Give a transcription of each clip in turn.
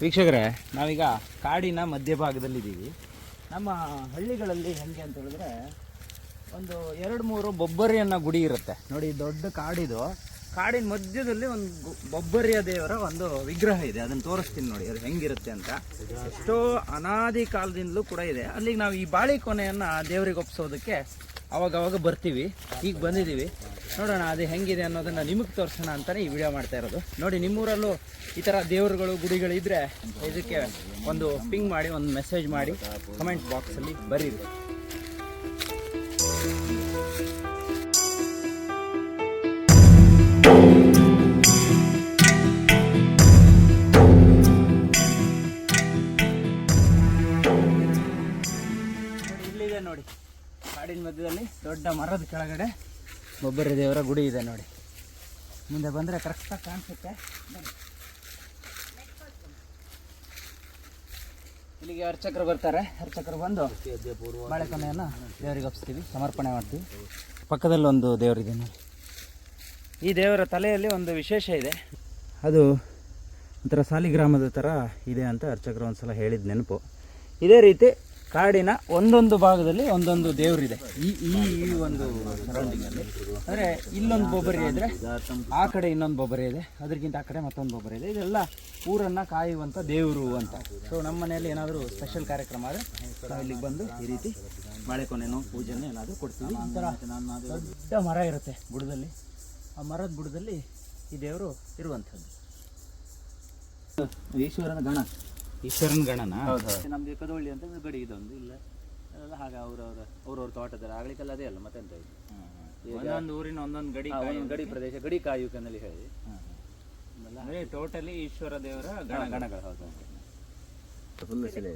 ವೀಕ್ಷಕರೇ, ನಾವೀಗ ಕಾಡಿನ ಮಧ್ಯಭಾಗದಲ್ಲಿದ್ದೀವಿ. ನಮ್ಮ ಹಳ್ಳಿಗಳಲ್ಲಿ ಹೆಂಗೆ ಅಂತ ಹೇಳಿದ್ರೆ, ಒಂದು ಎರಡು ಮೂರು ಬೊಬ್ಬರಿಯನ್ನ ಗುಡಿ ಇರುತ್ತೆ. ನೋಡಿ, ದೊಡ್ಡ ಕಾಡಿದು. ಕಾಡಿನ ಮಧ್ಯದಲ್ಲಿ ಒಂದು ಬೊಬ್ಬರಿಯ ದೇವರ ಒಂದು ವಿಗ್ರಹ ಇದೆ. ಅದನ್ನು ತೋರಿಸ್ತೀನಿ ನೋಡಿ, ಅದು ಹೆಂಗಿರುತ್ತೆ ಅಂತ. ಎಷ್ಟೋ ಅನಾದಿ ಕಾಲದಿಂದಲೂ ಕೂಡ ಇದೆ. ಅಲ್ಲಿಗೆ ನಾವು ಈ ಬಾಳಿಕೊನೆಯನ್ನು ದೇವರಿಗೆ ಒಪ್ಸೋದಕ್ಕೆ ಅವಾಗ ಅವಾಗ ಬರ್ತೀವಿ. ಈಗ ಬಂದಿದ್ದೀವಿ. ನೋಡೋಣ ಅದು ಹೆಂಗಿದೆ ಅನ್ನೋದನ್ನ ನಿಮಗೆ ತೋರಿಸೋಣ ಅಂತಾನೆ ಈ ವಿಡಿಯೋ ಮಾಡ್ತಾ ಇರೋದು. ನೋಡಿ, ನಿಮ್ಮೂರಲ್ಲೂ ಈ ಥರ ದೇವರುಗಳು ಗುಡಿಗಳಿದ್ರೆ ಇದಕ್ಕೆ ಒಂದು ಪಿಂಗ್ ಮಾಡಿ, ಒಂದು ಮೆಸೇಜ್ ಮಾಡಿ ಕಮೆಂಟ್ ಬಾಕ್ಸಲ್ಲಿ ಬರೀರಿ. ಇಲ್ಲಿದೆ ನೋಡಿ. ಕಾಡಿನ ಮಧ್ಯದಲ್ಲಿ ದೊಡ್ಡ ಮರದ ಕೆಳಗಡೆ ಬೊಬ್ಬರಿ ದೇವರ ಗುಡಿ ಇದೆ ನೋಡಿ. ಮುಂದೆ ಬಂದರೆ ಕರೆಕ್ಟಾಗಿ ಕಾಣಿಸುತ್ತೆ. ಇಲ್ಲಿಗೆ ಅರ್ಚಕರು ಬರ್ತಾರೆ. ಅರ್ಚಕರು ಬಂದು ಬಾಳೆಕೊನೆಯನ್ನು ದೇವರಿಗೆ ಒಪ್ಪಿಸ್ತೀವಿ ಸಮರ್ಪಣೆ ಮಾಡ್ತೀವಿ. ಪಕ್ಕದಲ್ಲಿ ಒಂದು ದೇವರಿದೆ ನೋಡಿ. ಈ ದೇವರ ತಲೆಯಲ್ಲಿ ಒಂದು ವಿಶೇಷ ಇದೆ. ಅದು ಒಂಥರ ಸಾಲಿಗ್ರಾಮದ ಥರ ಇದೆ ಅಂತ ಅರ್ಚಕರು ಒಂದ್ಸಲ ಹೇಳಿದ ನೆನಪು. ಇದೇ ರೀತಿ ಕಾಡಿನ ಒಂದೊಂದು ಭಾಗದಲ್ಲಿ ಒಂದೊಂದು ದೇವರಿದೆ. ಈ ಈ ಈ ಒಂದು ಸರೌಂಡಿಂಗಲ್ಲಿ ಅಂದರೆ ಇಲ್ಲೊಂದು ಬೊಬ್ಬರಿ ಇದ್ರೆ ಆ ಕಡೆ ಇನ್ನೊಂದು ಬೊಬ್ಬರಿ ಇದೆ. ಅದಕ್ಕಿಂತ ಆ ಕಡೆ ಮತ್ತೊಂದು ಬೊಬ್ಬರಿ ಇದೆ. ಇದೆಲ್ಲ ಊರನ್ನು ಕಾಯುವಂಥ ದೇವರು ಅಂತ. ಸೊ ನಮ್ಮ ಮನೆಯಲ್ಲಿ ಏನಾದರೂ ಸ್ಪೆಷಲ್ ಕಾರ್ಯಕ್ರಮ ಆದರೆ ನಾವು ಇಲ್ಲಿಗೆ ಬಂದು ಈ ರೀತಿ ಬಾಳೆಕೊನೆನೋ, ಪೂಜೆನೋ ಏನಾದರೂ ಕೊಡ್ತೀವಿ. ಈ ಥರ ದೊಡ್ಡ ಮರ ಇರುತ್ತೆ ಬುಡದಲ್ಲಿ. ಆ ಮರದ ಬುಡದಲ್ಲಿ ಈ ದೇವರು ಇರುವಂಥದ್ದು ಈಶ್ವರನ ಗಣ. ಈಶ್ವರನ ಗಣನ? ನಮ್ದು ಕದೋಳಿ ಅಂತ ಒಂದು ಗಡಿ ಇದೊಂದು ಇಲ್ಲ. ಹಾಗೆ ಅವ್ರವ್ರ ಅವ್ರವ್ರ ತೋಟದಲ್ಲಿ ಆಗ್ಲಿಕ್ಕೆಲ್ಲ ಅದೇ ಅಲ್ಲ ಮತ್ತೆಂತ ಇದು? ಒಂದೊಂದು ಊರಿನ ಒಂದೊಂದು ಗಡಿ ಹಾ, ಒಂದೊಂದು ಗಡಿ ಪ್ರದೇಶ ಗಡಿ ಕಾಯುಕನಲ್ಲಿ ಹೇಳಿ. ಅಂದ್ರೆ ಟೋಟಲಿ ಈಶ್ವರ ದೇವರ ಗಣ ಗಣಗಳು. ಹೌದು ಫುಲ್ ಶಿಲೆ.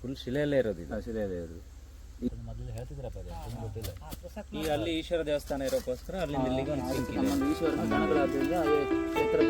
ಫುಲ್ ಶಿಲೆಯಲ್ಲೇ ಇರೋದು ಶಿಲೆಯಲ್ಲೇ ಇರೋದು. ಮೊದಲು ಹೇಳ್ತಿದ್ರಪ್ಪ ಗೊತ್ತಿಲ್ಲ. ಅಲ್ಲಿ ಈಶ್ವರ ದೇವಸ್ಥಾನ ಇರೋಕ್ಕೋಸ್ಕರ ಅಲ್ಲಿ ಇಲ್ಲಿಗೆ ಒಂದು ಈಶ್ವರನ ಗಣಗಳಾದ್ರಿಂದ ಅದೇ ಕ್ಷೇತ್ರ.